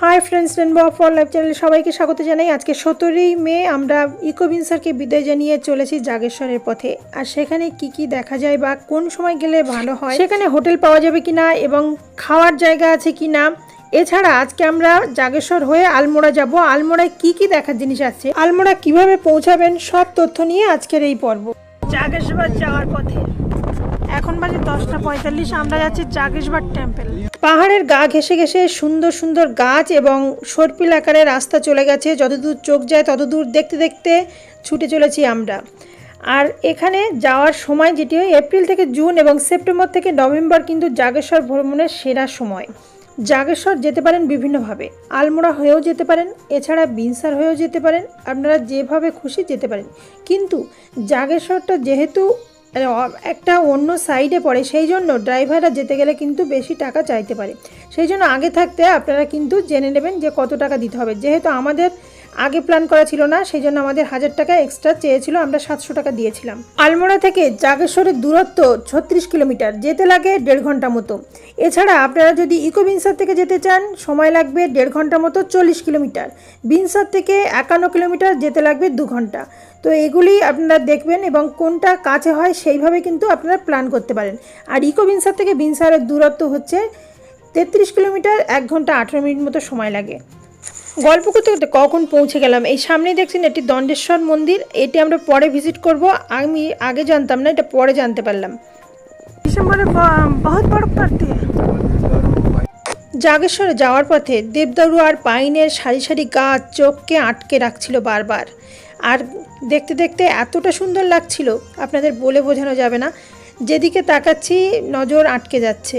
Hi friends rainbow for life চ্যানেলে সবাইকে স্বাগত জানাই। আজকে সতেরোই মে আমরা ইকোভিনসারকে বিদায় জানিয়ে চলেছি জাগেশ্বরের পথে। আর সেখানে কি কি দেখা যায় বা কোন সময় গেলে ভালো হয় সেখানে হোটেল পাওয়া যাবে কিনা এবং খাওয়ার জায়গা আছে কি না এছাড়া আজকে আমরা জাগেশ্বর হয়ে আলমোড়া যাব। আলমোড়ায় কি কি দেখার জিনিস আছে আলমোড়া কীভাবে পৌঁছাবেন সব তথ্য নিয়ে আজকের এই পর্ব। জাগেশ্বর যাওয়ার পথে। এখন বাজে দশটা পঁয়তাল্লিশ আমরা যাচ্ছি জাগেশবার টেম্পল পাহাড়ের গা ঘেসে ঘেসে সুন্দর সুন্দর গাছ এবং সর্পিল আকারে রাস্তা চলে গেছে। যতদূর চোখ যায়, ততদূর দেখতে দেখতে ছুটে চলেছি আমরা। আর এখানে যাওয়ার সময় যেটি হয়, এপ্রিল থেকে জুন এবং সেপ্টেম্বর থেকে নভেম্বর কিন্তু জাগেশ্বর ভ্রমণের সেরা সময়। জাগেশ্বর যেতে পারেন বিভিন্নভাবে। আলমোড়া হয়েও যেতে পারেন, এছাড়া বিনসার হয়েও যেতে পারেন। আপনারা যেভাবে খুশি যেতে পারেন। কিন্তু জাগেশ্বরটা যেহেতু একটা অন্য সাইডে পড়ে, সেই জন্য ড্রাইভাররা যেতে গেলে কিন্তু বেশি টাকা চাইতে পারে। সেই জন্য আগে থাকতে আপনারা কিন্তু জেনে নেবেন যে কত টাকা দিতে হবে। যেহেতু আমাদের আগে প্ল্যান করা ছিল না সেই জন্য আমাদের হাজার টাকা এক্সট্রা চেয়েছিল, আমরা সাতশো টাকা দিয়েছিলাম। আলমোড়া থেকে জাগেশ্বরের দূরত্ব ছত্রিশ কিলোমিটার, যেতে লাগে দেড় ঘণ্টা মতো। এছাড়া আপনারা যদি ইকো বিনসার থেকে যেতে চান, সময় লাগবে দেড় ঘণ্টা মতো চল্লিশ কিলোমিটার। বিনসার থেকে একান্ন কিলোমিটার যেতে লাগবে দু ঘণ্টা। তো এগুলি আপনারা দেখবেন এবং কোনটা কাছে হয়, সেইভাবে কিন্তু আপনারা প্ল্যান করতে পারেন। আর ইকো বিনসার থেকে বিনসারের দূরত্ব হচ্ছে তেত্রিশ কিলোমিটার, এক ঘণ্টা আঠেরো মিনিট মতো সময় লাগে। গল্প করতে করতে কখন পৌঁছে গেলাম? এই সামনেই দেখছেন এটি দণ্ডেশ্বর মন্দির। এটি আমরা পরে ভিজিট করব। আমি আগে জানতাম না এটা পরে জানতে পারলাম। ডিসেম্বরে বহুত জাগেশ্বরে যাওয়ার পথে দেবদারু আর পাইনের সারি সারি গাছ চোখকে আটকে রাখছিল বারবার। আর দেখতে দেখতে এতটা সুন্দর লাগছিল আপনাদের বলে বোঝানো যাবে না। যেদিকে তাকাচ্ছি নজর আটকে যাচ্ছে।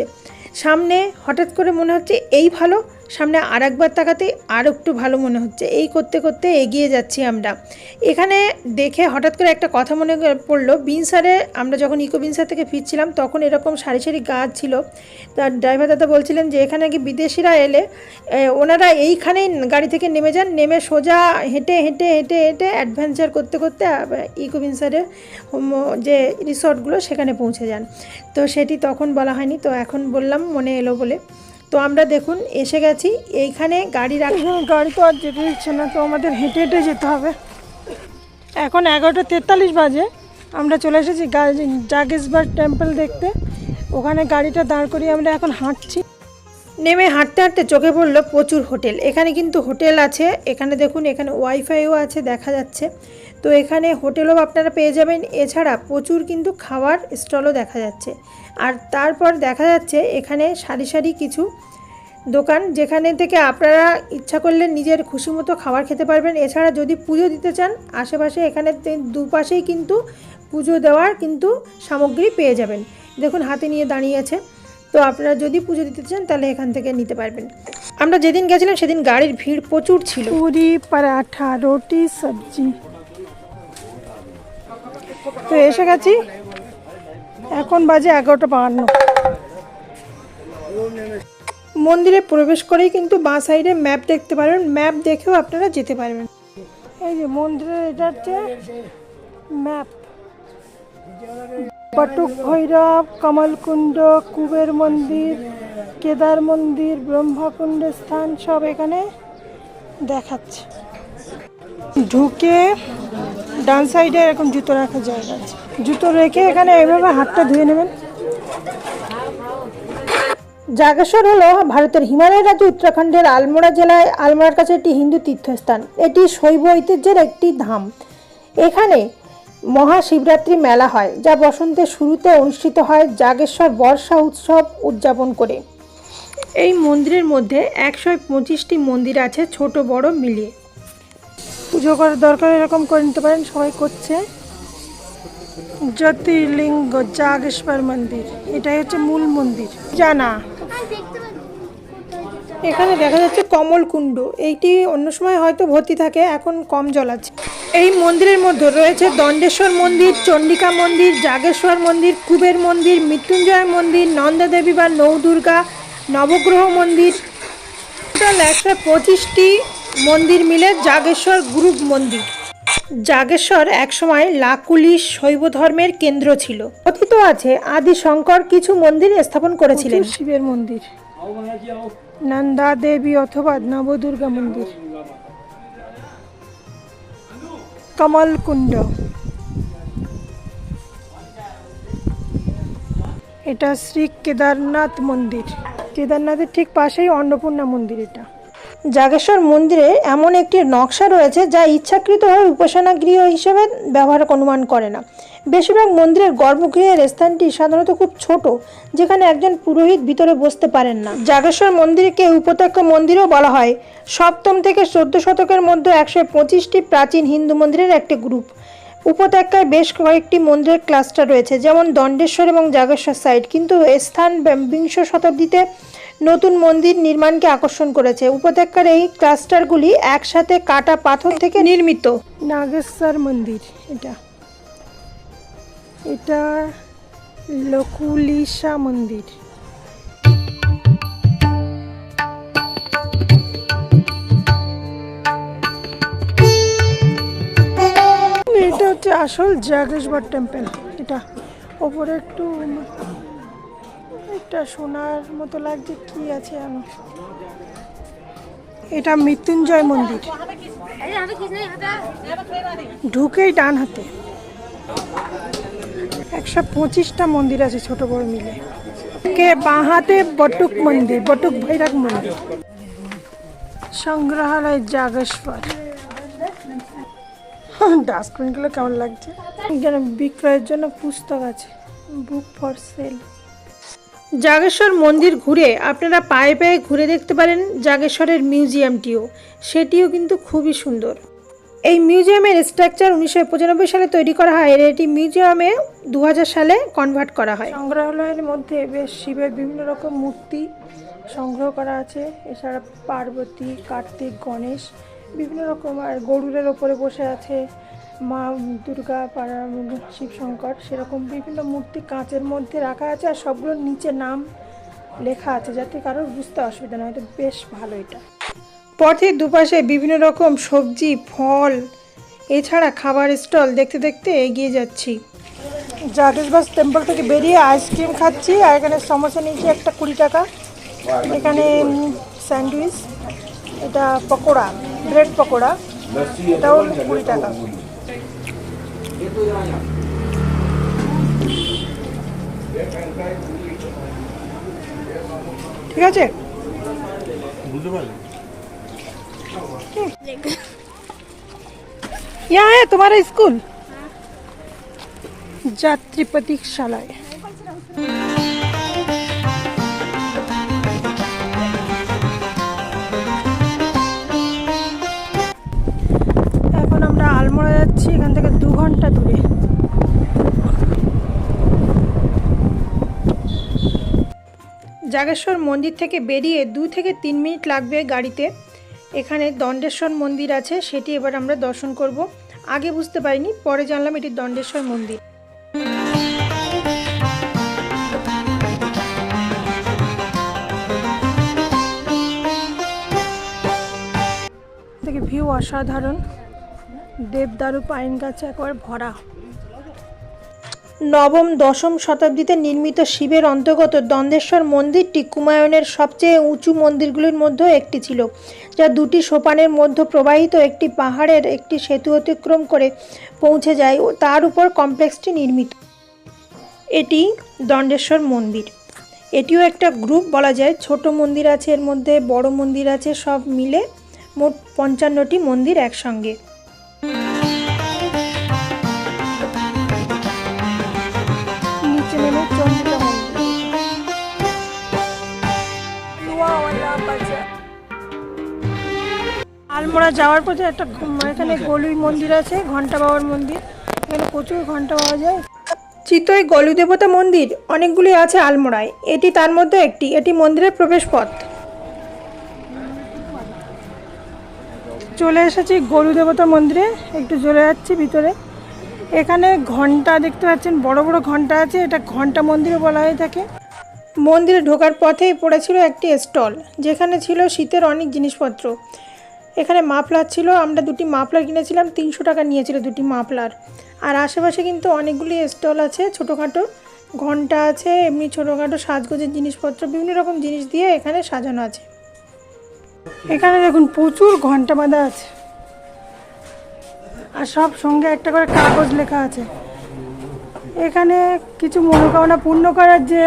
সামনে হঠাৎ করে মনে হচ্ছে এই ভালো? সামনে আর একবার তাকাতে আর একটু ভালো মনে হচ্ছে। এই করতে করতে এগিয়ে যাচ্ছি আমরা। এখানে দেখে হঠাৎ করে একটা কথা মনে পড়ল। বিনসারে আমরা যখন ইকো বিনসার থেকে ফিরছিলাম, তখন এরকম সারি সারি গাছ ছিল। তার ড্রাইভার দাদা বলছিলেন যে, এখানে কি বিদেশিরা এলে ওনারা এইখানেই গাড়ি থেকে নেমে যান, নেমে সোজা হেঁটে হেঁটে হেঁটে হেঁটে অ্যাডভেঞ্চার করতে করতে ইকো বিনসারের যে রিসর্টগুলো সেখানে পৌঁছে যান। তো সেটি তখন বলা হয়নি। তো এখন বললাম মনে এলো বলে। তো আমরা দেখুন এসে গেছি। এইখানে গাড়ি রাখ গাড়ি তো আর যেতে দিচ্ছে না তো আমাদের হেঁটে হেঁটে যেতে হবে। এখন এগারোটা তেতাল্লিশ বাজে। আমরা চলে এসেছি জাগেশবার টেম্পল দেখতে। ওখানে গাড়িটা দাঁড় করিয়ে আমরা এখন হাঁটছি। নেমে হাঁটতে হাঁটতে চোখে পড়ল প্রচুর হোটেল। এখানে কিন্তু হোটেল আছে। এখানে দেখুন এখানে ওয়াইফাইও আছে দেখা যাচ্ছে। তো এখানে হোটেলও আপনারা পেয়ে যাবেন। এছাড়া প্রচুর কিন্তু খাওয়ার স্টলও দেখা যাচ্ছে। আর তারপর দেখা যাচ্ছে এখানে সারি সারি কিছু দোকান যেখানে থেকে আপনারা ইচ্ছা করলে নিজের খুশি মতো খাবার খেতে পারবেন। এছাড়া যদি পুজো দিতে চান, আশেপাশে এখানে দুপাশেই কিন্তু পুজো দেওয়ার কিন্তু সামগ্রী পেয়ে যাবেন। দেখুন, হাতে নিয়ে দাঁড়িয়ে আছে। তো আপনারা যদি পুজো দিতে চান, তাহলে এখান থেকে নিতে পারবেন। আমরা যেদিন গেছিলাম, সেদিন গাড়ির ভিড় প্রচুর ছিল। পুরি, পরাঠা, রুটি, সবজি। তো এসে গেছি। এখন বাজে এগারোটা বাহান্ন। মন্দিরে প্রবেশ করেই কিন্তু বাঁ সাইডে ম্যাপ দেখতে পারবেন। ম্যাপ দেখেও আপনারা যেতে পারবেন। এই যে মন্দিরের এটা হচ্ছে ম্যাপ। বটুক ভৈরব, কমলকুণ্ড, কুবের মন্দির, কেদার মন্দির, ব্রহ্মকুণ্ডের স্থান সব এখানে দেখাচ্ছে। ঢুকে ডান সাইডে এরকম জুতো রাখার জায়গা আছে। জুতো রেখে এখানে এভাবে হাতটা ধুয়ে নেবেন। জাগেশ্বর হলো ভারতের হিমালয় রাজ্য, উত্তরাখণ্ডের আলমোড়া জেলায়। আলমোড়ার কাছে একটি হিন্দু তীর্থস্থান। এটি শৈব ঐতিহ্যের একটি ধাম। এখানে মহাশিবরাত্রি মেলা হয়, যা বসন্তের শুরুতে অনুষ্ঠিত হয় জাগেশ্বর বর্ষা উৎসব উদযাপন করে। এই মন্দিরের মধ্যে একশো পঁচিশটি মন্দির আছে, ছোট বড় মিলিয়ে। পুজো করার দরকার, এরকম করে নিতে পারেন, সবাই করছে। জ্যোতির্লিঙ্গ, জাগেশ্বর মন্দির, এটাই হচ্ছে মূল মন্দির। জানা। এখানে দেখা যাচ্ছে কমলকুণ্ড এইটি অন্য সময় হয়তো ভর্তি থাকে, এখন কম জল আছে এই মন্দিরের মধ্যে রয়েছে দণ্ডেশ্বর মন্দির চণ্ডিকা মন্দির, জাগেশ্বর মন্দির, কুবের মন্দির, মৃত্যুঞ্জয় মন্দির নন্দা দেবী বা নৌদুর্গা, নবগ্রহ মন্দির। টোটাল একশো পঁচিশটি মন্দির মিলে জাগেশ্বর গ্রুপ মন্দির। জাগেশ্বর একসময় লাকুলি শৈব ধর্মের কেন্দ্র ছিল। কথিত আছে আদি শঙ্কর কিছু মন্দির স্থাপন করেছিলেন। শিবের মন্দির। নন্দা দেবী অথবা নবদুর্গা মন্দির। কমল কুণ্ড এটা শ্রী কেদারনাথ মন্দির। কেদারনাথের ঠিক পাশেই অন্নপূর্ণা মন্দির এটা। জাগেশ্বর মন্দিরে এমন একটি নকশা রয়েছে যা ইচ্ছাকৃতভাবে উপাসনা গৃহ হিসেবে ব্যবহার অনুমান করে না। বেশিরভাগ মন্দিরের গর্ভগৃহের স্থানটি সাধারণত খুব ছোট, যেখানে একজন পুরোহিত ভিতরে বসতে পারেন না। জাগেশ্বর মন্দিরকে উপত্যকা মন্দিরও বলা হয়। সপ্তম থেকে চোদ্দ শতকের মধ্যে একশো পঁচিশটি প্রাচীন হিন্দু মন্দিরের একটি গ্রুপ। উপত্যকায় বেশ কয়েকটি মন্দিরের ক্লাস্টার রয়েছে, যেমন দণ্ডেশ্বর এবং জাগেশ্বর সাইট কিন্তু স্থান বিংশ শতাব্দীতে নতুন মন্দির নির্মাণকে আকর্ষণ করেছে। উপত্যকার এই ক্লাস্টারগুলি একসাথে কাটা পাথর থেকে নির্মিত। নাগেশ্বর মন্দির, এটা। এটা লকুলিশা মন্দির। এটা হচ্ছে আসল জাগেশ্বর টেম্পল, এটা। ওপরে একটু এটা সোনার মতো লাগছে, কি আছে আমি এটা মৃত্যুঞ্জয় মন্দির। ঢুকেই ডান হাতে। একশো পঁচিশটা মন্দির আছে ছোট বড় মিলে। কে বাঁ হাতে? বটুক মন্দির, বটুক ভৈরব মন্দির। সংগ্রহালয় জাগেশ্বর। ডাস্টবিনগুলো কেমন লাগছে? বিক্রয়ের জন্য পুস্তক আছে। বুক ফর সেল জাগেশ্বর মন্দির ঘুরে আপনারা পায়ে পায়ে ঘুরে দেখতে পারেন জাগেশ্বরের মিউজিয়ামটিও। সেটিও কিন্তু খুবই সুন্দর। এই মিউজিয়ামের স্ট্রাকচার উনিশশো পঁচানব্বই সালে তৈরি করা হয়। আর এটি মিউজিয়ামে দু হাজার সালে কনভার্ট করা হয়। সংগ্রহালয়ের মধ্যে বেশ শিবের বিভিন্ন রকম মূর্তি সংগ্রহ করা আছে। এছাড়া পার্বতী, কার্তিক, গণেশ, বিভিন্ন রকম আর গরুরের ওপরে বসে আছে। মা দুর্গা পাড়া শিবশঙ্কর, সেরকম বিভিন্ন মূর্তি কাঁচের মধ্যে রাখা আছে আর সবগুলোর নিচে নাম লেখা আছে যাতে কারোর বুঝতে অসুবিধা না হয়। বেশ ভালো এটা। পথের দুপাশে বিভিন্ন রকম সবজি, ফল, এছাড়া খাবার স্টল দেখতে দেখতে এগিয়ে যাচ্ছি। জাগেশবাস টেম্পল থেকে বেরিয়ে আইসক্রিম খাচ্ছি আর এখানে সমস্যা নিয়েছি একটা কুড়ি টাকা। এখানে স্যান্ডউইচ, এটা পকোড়া, ব্রেড পকোড়া, এটাও কুড়ি টাকা। ঠিক আছে বুঝতে পারলে यहाँ है तुम्हारा स्कूल যাত্রী প্রতীক্ষালয় এখন জাগেশ্বর মন্দির থেকে বেরিয়ে দু থেকে তিন মিনিট লাগবে গাড়িতে। এখানে দণ্ডেশ্বর মন্দির আছে, সেটি এবার আমরা দর্শন করব। আগে বুঝতে পারিনি, পরে জানলাম এটি দণ্ডেশ্বর মন্দির। থেকে ভিউ অসাধারণ। দেবদারু পাইন গাছে একবার ভরা। নবম, দশম শতাব্দীতে নির্মিত শিবের অন্তর্গত দ্বন্দ্বেশ্বর মন্দিরটি কুমায়ুনের সবচেয়ে উঁচু মন্দিরগুলির মধ্যে একটি ছিল, যা দুটি সোপানের মধ্যে প্রবাহিত একটি পাহাড়ের একটি সেতু অতিক্রম করে পৌঁছে যায় ও তার উপর কমপ্লেক্সটি নির্মিত। এটি দণ্ডেশ্বর মন্দির। এটিও একটা গ্রুপ বলা যায়, ছোট মন্দির আছে এর মধ্যে, বড় মন্দির আছে, সব মিলে মোট পঞ্চান্নটি মন্দির একসঙ্গে। আলমোড়া যাওয়ার পথে একটা ঘুম- এখানে গলুই মন্দির আছে ঘণ্টা বাবার মন্দির। এখানে প্রচুর ঘণ্টা পাওয়া যায়। চিতই গলু দেবতা মন্দির অনেকগুলি আছে আলমোড়ায়। এটি তার মধ্যে একটি। এটি মন্দিরের প্রবেশ পথ। চলে এসেছি গরু দেবতা মন্দিরে। একটু চলে যাচ্ছি ভিতরে। এখানে ঘণ্টা দেখতে পাচ্ছেন বড় বড় ঘণ্টা আছে। এটা ঘণ্টা মন্দিরে বলা হয়ে থাকে। মন্দিরে ঢোকার পথেই পড়েছিল একটি স্টল যেখানে ছিল শীতের অনেক জিনিসপত্র। এখানে মাফলার ছিল, আমরা দুটি মাফলার কিনেছিলাম, তিনশো টাকা নিয়েছিল দুটি মাফলার। আর আশেপাশে কিন্তু অনেকগুলি স্টল আছে, ছোটোখাটো ঘণ্টা আছে, এমনি ছোটোখাটো সাজগোজের জিনিসপত্র, বিভিন্ন রকম জিনিস দিয়ে এখানে সাজানো আছে। এখানে দেখুন প্রচুর ঘণ্টা বাঁধা আছে। আর সব সঙ্গে একটা করে কাগজ লেখা আছে। এখানে কিছু মনোকামনা পূর্ণ করার যে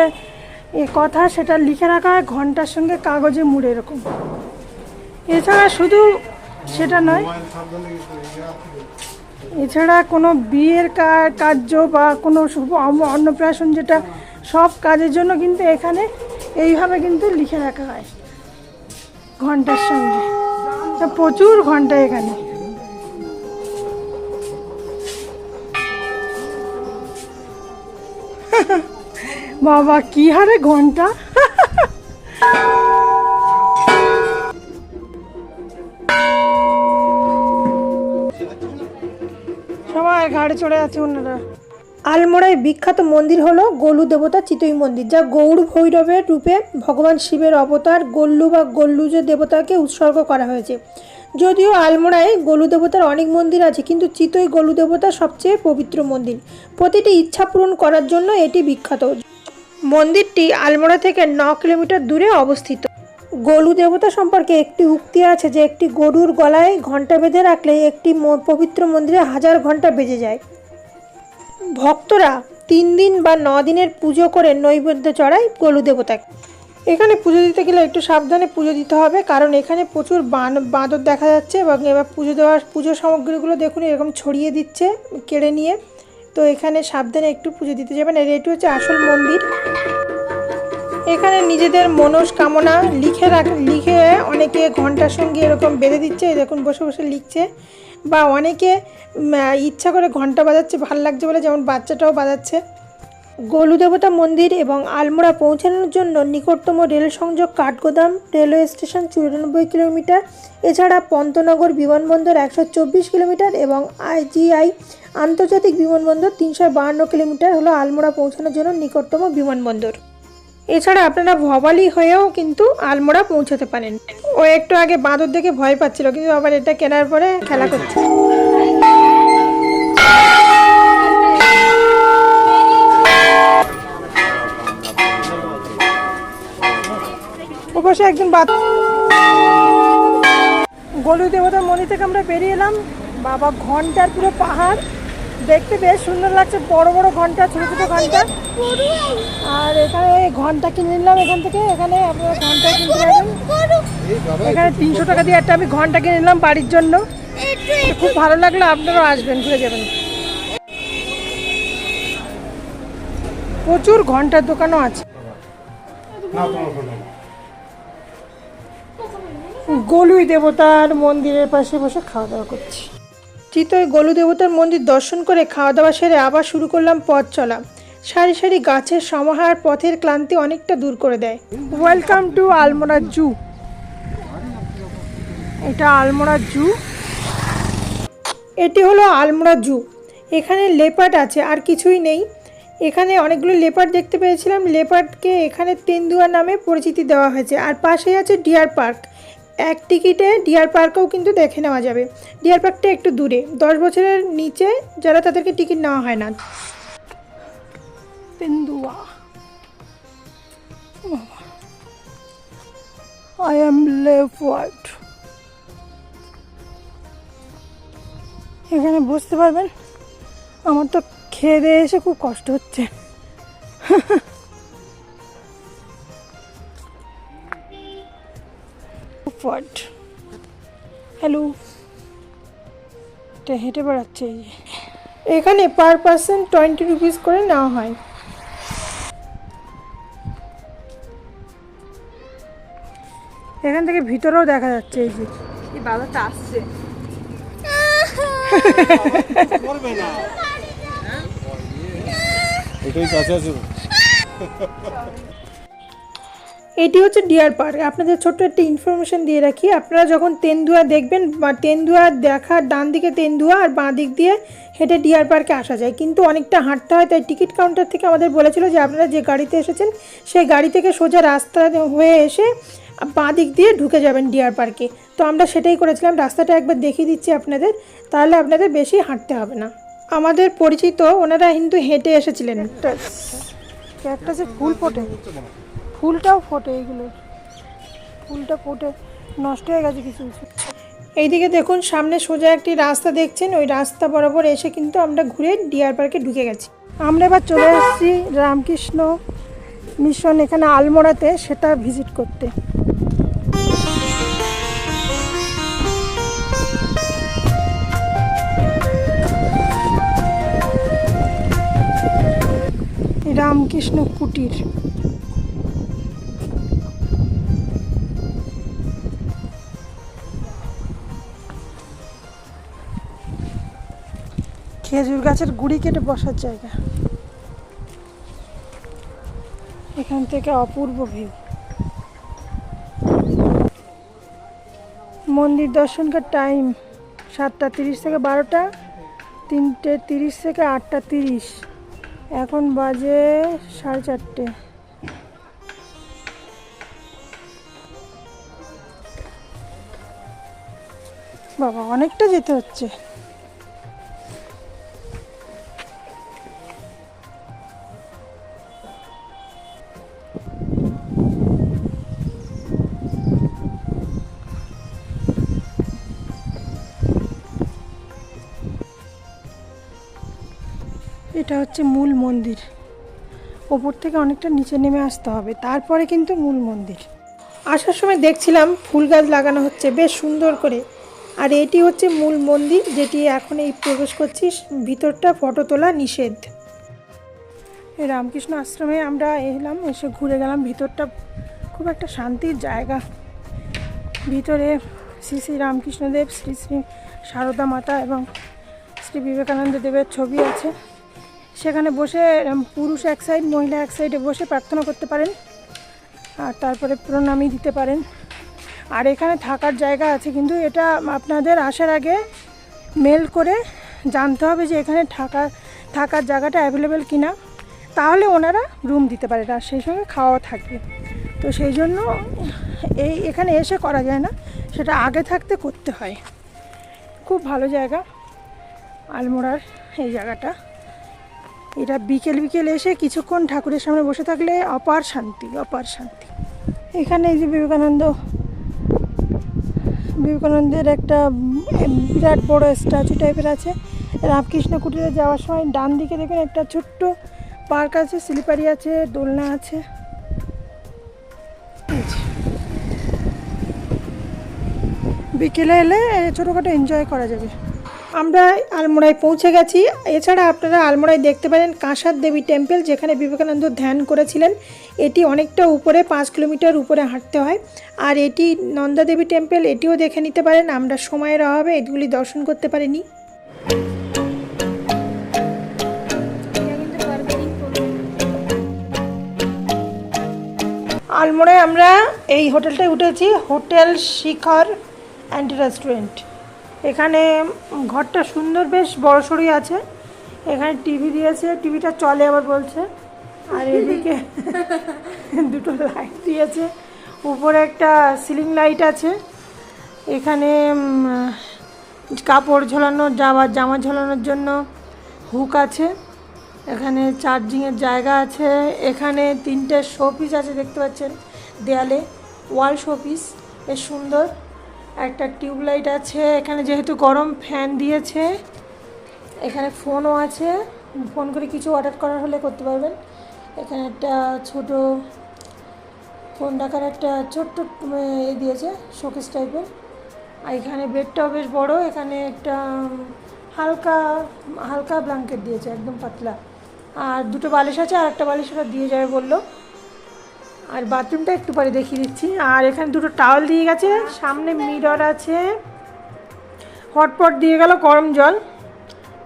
কথা, সেটা লিখে রাখা হয়, ঘণ্টার সঙ্গে কাগজে মুড়ে এরকম। এছাড়া শুধু সেটা নয়, এছাড়া কোনো বিয়ের কার্য বা কোনো শুভ অন্নপ্রাশন যেটা, সব কাজের জন্য কিন্তু এখানে এইভাবে কিন্তু লিখে রাখা হয় ঘণ্টার সঙ্গে। প্রচুর ঘণ্টা এখানে। বাবা, কি হারে ঘণ্টা? ঘাড়ে চড়ে আছে ওনারা আলমোড়ায় বিখ্যাত মন্দির হলো গোলু দেবতা চিতই মন্দির, যা গৌর ভৈরবের রূপে ভগবান শিবের অবতার গল্লু বা গল্লুজ দেবতাকে উৎসর্গ করা হয়েছে। যদিও আলমোড়ায় গলু দেবতার অনেক মন্দির আছে, কিন্তু চিতই গলু দেবতা সবচেয়ে পবিত্র মন্দির। প্রতিটি ইচ্ছা পূরণ করার জন্য এটি বিখ্যাত। মন্দিরটি আলমোড়া থেকে ন কিলোমিটার দূরে অবস্থিত। গলু দেবতা সম্পর্কে একটি উক্তি আছে যে একটি গরুর গলায় ঘণ্টা বেঁধে রাখলে একটি পবিত্র মন্দিরে হাজার ঘণ্টা বেজে যায়। ভক্তরা তিন দিন বা ন দিনের পুজো করে নৈবেদ্য চড়ায় গলু দেবতাকে। এখানে পুজো দিতে গেলে একটু সাবধানে পুজো দিতে হবে, কারণ এখানে প্রচুর বান, বাঁদর দেখা যাচ্ছে এবং এবার পুজো দেওয়ার, পুজো সামগ্রীগুলো দেখুন, এরকম ছড়িয়ে দিচ্ছে, কেড়ে নিয়ে। তো এখানে সাবধানে একটু পুজো দিতে যাবেন। আর এটি হচ্ছে আসল মন্দির। এখানে নিজেদের মনস্কামনা লিখে রাখ, লিখে অনেকে ঘণ্টার সঙ্গে এরকম বেঁধে দিচ্ছে দেখুন বসে বসে লিখছে। বা অনেকে ইচ্ছা করে ঘণ্টা বাজাচ্ছে, ভালো লাগছে বলে যেমন বাচ্চাটাও বাজাচ্ছে। গোলু দেবতা মন্দির এবং আলমোড়া পৌঁছানোর জন্য নিকটতম রেল সংযোগ কাঠগোদাম রেলওয়ে স্টেশন চুরানব্বই কিলোমিটার। এছাড়া পন্তনগর বিমানবন্দর একশো চব্বিশ কিলোমিটার এবং আইজিআই আন্তর্জাতিক বিমানবন্দর তিনশো বাহান্ন কিলোমিটার হলো আলমোড়া পৌঁছানোর জন্য নিকটতম বিমানবন্দর। এছাড়া আপনারা ভবালি হয়েও কিন্তু আলমোড়া পৌঁছাতে পারেন। ও একটু আগে বাঁদর দেখে ভয় পাচ্ছিল, কিন্তু আবার এটা কেনার পরে খেলা করছে। ওপাশে গলু মন্দির থেকে আমরা বেরিয়ে এলাম। বাবা ঘণ্টার পুরো পাহাড়। দেখতে বেশ সুন্দর লাগছে, বড় বড় ঘণ্টা, ছোটো ছোটো ঘণ্টা। আর এখানে ঘণ্টা কিনে নিলাম এখান থেকে। এখানে আপনারা ঘণ্টা কিনতে পারবেন। এখানে তিনশো টাকা দিয়ে একটা আমি ঘণ্টা কিনে নিলাম বাড়ির জন্য। খুব ভালো লাগল, আপনারাও আসবেন, ঘুরে যাবেন। প্রচুর ঘণ্টার দোকানও আছে। গলুই দেবতার মন্দিরের পাশে বসে খাওয়া দাওয়া করছি। চিতই গলু দেবতার মন্দির দর্শন করে খাওয়া দাওয়া সেরে আবার শুরু করলাম পথ চলা। সারি সারি গাছের সমাহার পথের ক্লান্তি অনেকটা দূর করে দেয়। ওয়েলকাম টু আলমোড়া জু এটা আলমোড়া জু এটি হলো আলমোড়া জু এখানে লেপার্ড আছে আর কিছুই নেই। এখানে অনেকগুলো লেপার্ড দেখতে পেয়েছিলাম। লেপার্ডকে এখানে তেন্দুয়া নামে পরিচিতি দেওয়া হয়েছে। আর পাশেই আছে ডিয়ার পার্ক এক টিকিটে ডিয়ার পার্কও কিন্তু দেখে নেওয়া যাবে। ডিয়ার পার্কটা একটু দূরে, দশ বছরের নিচে যারা তাদেরকে টিকিট নেওয়া হয় না। এখানে বুঝতে পারবেন, আমার তো খেয়ে দিয়ে এসে খুব কষ্ট হচ্ছে। ফট। হ্যালো এটা হেঁটে বেড়াচ্ছে এই যে। এখানে পার পার্সন টোয়েন্টি রুপিস করে নেওয়া হয়। এখান থেকে ভিতরেও দেখা যাচ্ছে এই যে। এই বাবাটা আসছে। এটাই কাছে আছে। এটি হচ্ছে ডিয়ার পার্ক আপনাদের ছোট্ট একটা ইনফরমেশন দিয়ে রাখি। আপনারা যখন তেন্দুয়া দেখবেন, বা তেন্দুয়া দেখার ডান দিকে তেন্দুয়া আর বাঁ দিক দিয়ে হেঁটে ডিয়ার পার্কে আসা যায়। কিন্তু অনেকটা হাঁটতে হয়, তাই টিকিট কাউন্টার থেকে আমাদের বলেছিল যে, আপনারা যে গাড়িতে এসেছেন, সেই গাড়ি থেকে সোজা রাস্তা হয়ে এসে বাঁ দিক দিয়ে ঢুকে যাবেন ডিয়ার পার্কে তো আমরা সেটাই করেছিলাম। রাস্তাটা একবার দেখিয়ে দিচ্ছি আপনাদের। তাহলে আপনাদের বেশি হাঁটতে হবে না। আমাদের পরিচিত, ওনারা কিন্তু হেঁটে এসেছিলেন। একটা ক্যাকটাসে ফুল ফোটে। ফুলটাও ফোটে এগুলোর ফুলটা ফোটে, নষ্ট হয়ে গেছে কিছু। কিছু এইদিকে দেখুন, সামনে সোজা একটি রাস্তা দেখছেন, ওই রাস্তা বরাবর এসে কিন্তু আমরা ঘুরে ডিয়ার পার্কে ঢুকে গেছি। আমরা এবার চলে এসেছি রামকৃষ্ণ মিশন এখানে আলমোড়াতে, সেটা ভিজিট করতে। রামকৃষ্ণ কুটির। খেজুর গাছের গুড়ি কেটে বসার জায়গা। এখান থেকে অপূর্ব ভিউ। মন্দির দর্শনকার টাইম সাতটা তিরিশ থেকে বারোটা, তিনটে তিরিশ থেকে আটটা তিরিশ। এখন বাজে সাড়ে চারটে। বাবা, অনেকটা যেতে হচ্ছে। এটা হচ্ছে মূল মন্দির। ওপর থেকে অনেকটা নিচে নেমে আসতে হবে, তারপরে কিন্তু মূল মন্দির। আসার সময় দেখছিলাম ফুল গাছ লাগানো হচ্ছে, বেশ সুন্দর করে। আর এটি হচ্ছে মূল মন্দির, যেটি এখন এই প্রবেশ করছিস ভিতরটা ফটো তোলা নিষেধ। রামকৃষ্ণ আশ্রমে আমরা এলাম, এসে ঘুরে গেলাম, ভিতরটা খুব একটা শান্তির জায়গা। ভিতরে শ্রী শ্রী রামকৃষ্ণদেব, শ্রী শ্রী সারদা মাতা এবং শ্রী বিবেকানন্দ দেবের ছবি আছে। সেখানে বসে পুরুষ এক সাইড মহিলা এক সাইডে বসে প্রার্থনা করতে পারেন। আর তারপরে প্রণামী দিতে পারেন। আর এখানে থাকার জায়গা আছে, কিন্তু এটা আপনাদের আসার আগে মেল করে জানতে হবে যে এখানে থাকার থাকার জায়গাটা অ্যাভেলেবেল কিনা। তাহলে ওনারা রুম দিতে পারে, আর সেই সঙ্গে খাওয়া থাকবে। তো সেই জন্য এই এখানে এসে করা যায় না, সেটা আগে থাকতে করতে হয়। খুব ভালো জায়গা, আলমোড়ার এই জায়গাটা। এটা বিকেল বিকেল এসে কিছুক্ষণ ঠাকুরের সামনে বসে থাকলে অপার শান্তি অপার শান্তি। এখানে এই যে বিবেকানন্দ, বিবেকানন্দের একটা বিরাট বড় স্ট্যাচু টাইপের আছে। রামকৃষ্ণ কুটিরে যাওয়ার সময় ডান দিকে দেখবেন একটা ছোট্ট পার্ক আছে স্লিপারি আছে, দোলনা আছে। বিকেলে এলে ছোটোখাটো এনজয় করা যাবে। আমরা আলমোড়ায় পৌঁছে গেছি। এছাড়া আপনারা আলমোড়ায় দেখতে পারেন কাঁসার দেবী টেম্পল, যেখানে বিবেকানন্দ ধ্যান করেছিলেন। এটি অনেকটা উপরে, পাঁচ কিলোমিটার উপরে হাঁটতে হয়। আর এটি নন্দা দেবী টেম্পল, এটিও দেখে নিতে পারেন। আমরা সময়ের অভাবে এগুলি দর্শন করতে পারিনি। আলমোড়ায় আমরা এই হোটেলটায় উঠেছি, হোটেল শিখর অ্যান্ড রেস্টুরেন্ট। এখানে ঘরটা সুন্দর বেশ বড়সড়ই আছে। এখানে টিভি দিয়েছে টিভিটা চলে আবার বলছে। আর এদিকে দুটো লাইট দিয়েছে। উপরে একটা সিলিং লাইট আছে। এখানে কাপড় ঝোলানো জামা জামা ঝোলানোর জন্য হুক আছে। এখানে চার্জিংয়ের জায়গা আছে। এখানে তিনটে শোপিস আছে দেখতে পাচ্ছেন দেয়ালে। ওয়াল শোপিস বেশ সুন্দর। একটা টিউবলাইট আছে, এখানে যেহেতু গরম ফ্যান দিয়েছে, এখানে ফোনও আছে, ফোন করে কিছু অর্ডার করার হলে করতে পারবেন। এখানে একটা ছোট ফোন রাখার একটা ছোট্ট এ দিয়েছে, শোকেস টাইপের। আর এখানে বেডটাও বেশ বড়, এখানে একটা হালকা হালকা ব্ল্যাঙ্কেট দিয়েছে, একদম পাতলা। আর দুটো বালিশ আছে, আর একটা বালিশ ওরা দিয়ে যাবে বলল। আর বাথরুমটা একটু পরে দেখিয়ে দিচ্ছি। আর এখানে দুটো টাওয়াল দিয়ে গেছে সামনে মিরর আছে। হটপট দিয়ে গেল গরম জল।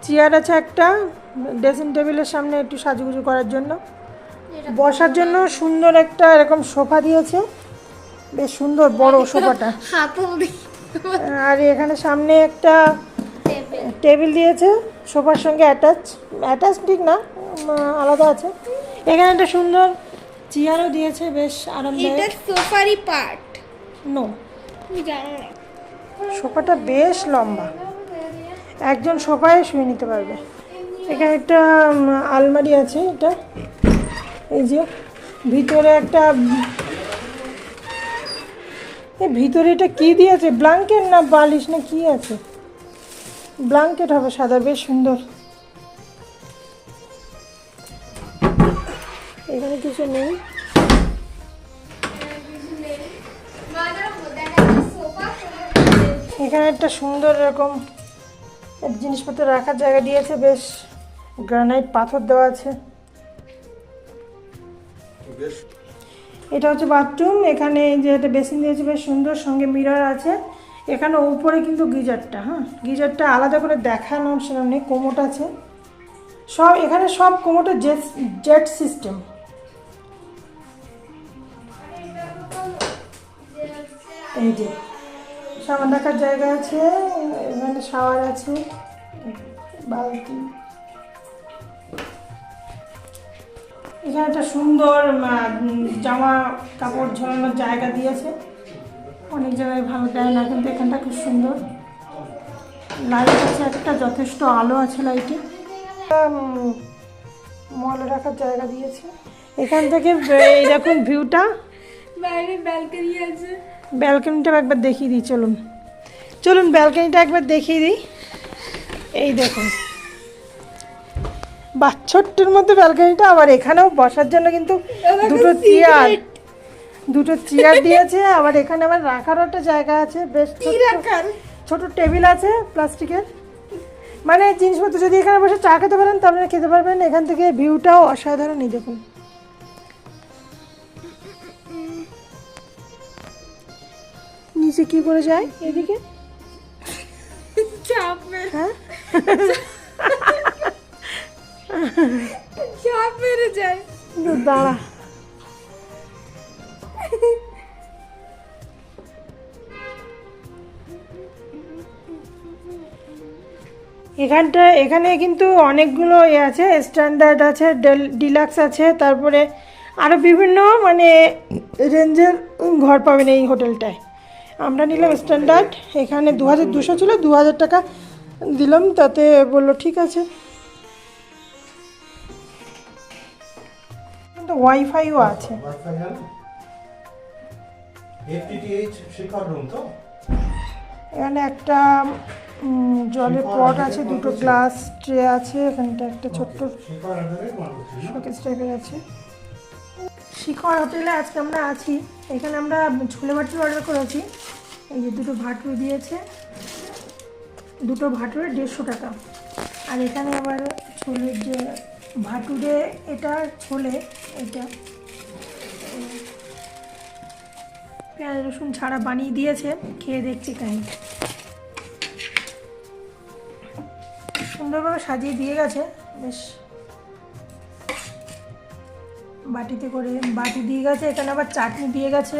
চেয়ার আছে একটা ড্রেসিং টেবিলের সামনে একটু সাজুগুজু করার জন্য। বসার জন্য সুন্দর একটা এরকম সোফা দিয়েছে। বেশ সুন্দর বড় সোফাটা। আর এখানে সামনে একটা টেবিল দিয়েছে সোফার সঙ্গে অ্যাটাচ অ্যাটাচ ঠিক না আলাদা আছে। এখানে একটা সুন্দর চেয়ারও দিয়েছে বেশ এটা আরামদায়ক সোফারি পার্ট। নো। তুমি জানো না। সোফাটা বেশ লম্বা। একজন সোফায় শুয়ে নিতে পারবে। এখানে একটা আলমারি আছে এটা। এই যে ভিতরে একটা এই ভিতরে এটা কি দিয়েছে? ব্ল্যাঙ্কেট না বালিশ না কি আছে? ব্ল্যাঙ্কেট হবে সাদা বেশ সুন্দর। এখানে কিছু নেই। এখানে একটা সুন্দর এরকম জিনিসপত্র রাখার জায়গা দিয়েছে বেশ গ্রানাইট পাথর দেওয়া আছে। এটা হচ্ছে বাথরুম এখানে যে একটা বেসিন দিয়েছে বেশ সুন্দর সঙ্গে মিরর আছে। এখানে উপরে কিন্তু গিজারটা হ্যাঁ? গিজারটা আলাদা করে দেখানোর সেরকম নেই কোমোট আছে। সব এখানে সব কোমোটো জেট জেট সিস্টেম এই যে, সাবান রাখার জায়গা আছে, এখানে শাওয়ার আছে, বালতি। এখানে একটা সুন্দর জামা কাপড় ঝোলানোর জায়গা দিয়েছে। অনেক জায়গায় ভালো দেয় না, কিন্তু এখানটা খুব সুন্দর। লাইট আছে একটা, যথেষ্ট আলো আছে লাইটে। মল রাখার জায়গা দিয়েছে। এখান থেকে এই দেখুন ভিউটা। বাইরে ব্যালকনি আছে। ব্যালকনিটা একবার দেখিয়ে দিই চলুন। চলুন ব্যালকনিটা একবার দেখিয়ে দিই। এই দেখুন। ছোট্টের মধ্যে ব্যালকনিটা আবার এখানেও বসার জন্য কিন্তু দুটো চেয়ার। দুটো চেয়ার দিয়েছে আবার এখানে আবার রাখারও একটা জায়গা আছে। বেশ ছোট টেবিল আছে প্লাস্টিকের। মানে জিনিসপত্র যদি এখানে বসে চা খেতে পারেন তাহলে খেতে পারবেন। এখান থেকে ভিউটাও অসাধারণই দেখুন। নিচে কি করে যায়? এদিকে? চাপ হ্যাঁ? চাপ মেরে যায়। দাঁড়া। এখানটা এখানে কিন্তু অনেকগুলো এ আছে স্ট্যান্ডার্ড আছে ডিলাক্স আছে তারপরে আরও বিভিন্ন মানে রেঞ্জের ঘর পাবেন এই হোটেলটায় আমরা নিলাম স্ট্যান্ডার্ড এখানে দু হাজার দুশো ছিল দু হাজার টাকা দিলাম তাতে বলল ঠিক আছে। ওয়াইফাইও আছে। এখানে একটা জলের পট আছে দুটো গ্লাস ট্রে আছে এখানটা একটা ছোট্ট শোকেস টাইপের আছে। শিখর হোটেলে আজকে আমরা আছি। এখানে আমরা ছোলে ভাটুরি অর্ডার করেছি। এই যে দুটো ভাটুরি দিয়েছে। দুটো ভাটুরে দেড়শো টাকা। আর এখানে আবার ছোলের যে ভাটুরে, এটা ছোলে, এটা পেঁয়াজ, রসুন ছাড়া বানিয়ে দিয়েছে। খেয়ে দেখছি তাই সুন্দরভাবে সাজিয়ে দিয়ে গেছে। বেশ বাটিতে করে বাটি দিয়ে গেছে এখানে আবার চাটনি দিয়ে গেছে।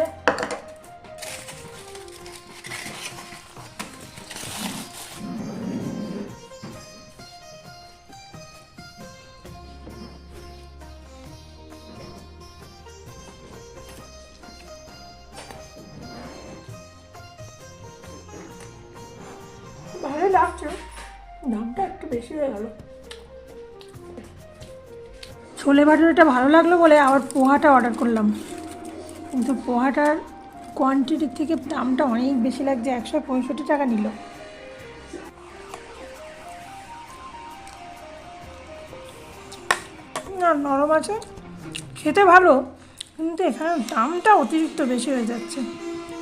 ছোলে ভাটুরিটা ভালো লাগল বলে আবার পোহাটা অর্ডার করলাম। কিন্তু পোহাটার কোয়ান্টিটির থেকে দামটা অনেক বেশি লাগছে, একশো পঁয়ষট্টি টাকা নিল। না, নরম আছে। খেতে ভালো, কিন্তু এখানে দামটা অতিরিক্ত বেশি হয়ে যাচ্ছে।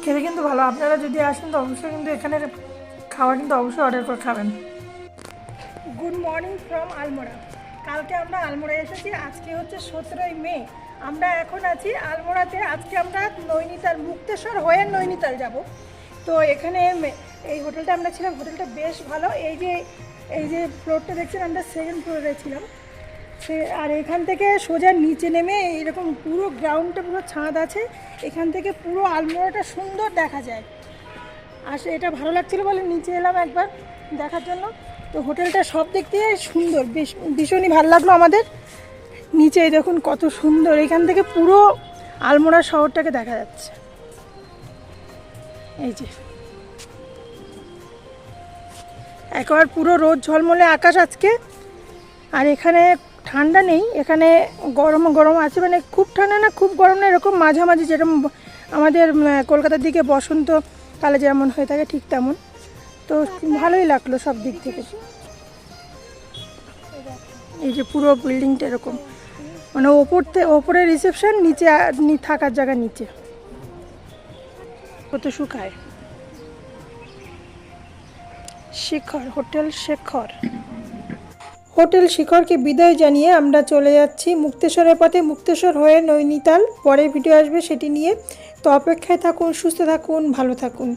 খেতে কিন্তু ভালো, আপনারা যদি আসেন তো অবশ্যই কিন্তু এখানে খাবার কিন্তু অবশ্যই অর্ডার করে খাবেন। গুড মর্নিং ফ্রম আলমোড়া কালকে আমরা আলমোড়া এসেছি, আজকে হচ্ছে সতেরোই মে। আমরা এখন আছি আলমোড়াতে, আজকে আমরা নৈনিতাল, মুক্তেশ্বর হয়ে নৈনিতাল যাব। তো এখানে এই হোটেলটা আমরা ছিলাম, হোটেলটা বেশ ভালো। এই যে এই যে ফ্লোরটা দেখছেন, আমরা সেকেন্ড ফ্লোরে ছিলাম। সে, আর এখান থেকে সোজা নিচে নেমে এরকম পুরো গ্রাউন্ডটা পুরো ছাদ আছে। এখান থেকে পুরো আলমোড়াটা সুন্দর দেখা যায়। আর এটা ভালো লাগছিল বলে নিচে এলাম একবার দেখার জন্য। তো হোটেলটা সব দিক দিয়ে সুন্দর ভীষণই ভালো লাগল আমাদের। নিচে দেখুন কত সুন্দর, এখান থেকে পুরো আলমোড়া শহরটাকে দেখা যাচ্ছে। এই যে। একবার পুরো রোদ ঝলমলে আকাশ আজকে, আর এখানে ঠান্ডা নেই, এখানে গরম গরম আছে মানে খুব ঠান্ডা না, খুব গরম না, এরকম মাঝামাঝি যেরকম আমাদের কলকাতার দিকে বসন্ত কালে যেমন হয়ে থাকে ঠিক তেমন। তো ভালোই লাগল সব দিক থেকে। এই যে পুরো বিল্ডিংটা এরকম। মানে ওপর ওপরে রিসেপশন নিচে থাকার জায়গা নিচে। কত শুকায়। শিখর, হোটেল শেখর। হোটেল শিখরকে বিদায় জানিয়ে আমরা চলে যাচ্ছি মুক্তেশ্বরের পথে। মুক্তেশ্বর হয়ে নৈনিতাল পরে ভিডিও আসবে সেটি নিয়ে। তো অপেক্ষায় থাকুন, সুস্থ থাকুন, ভালো থাকুন।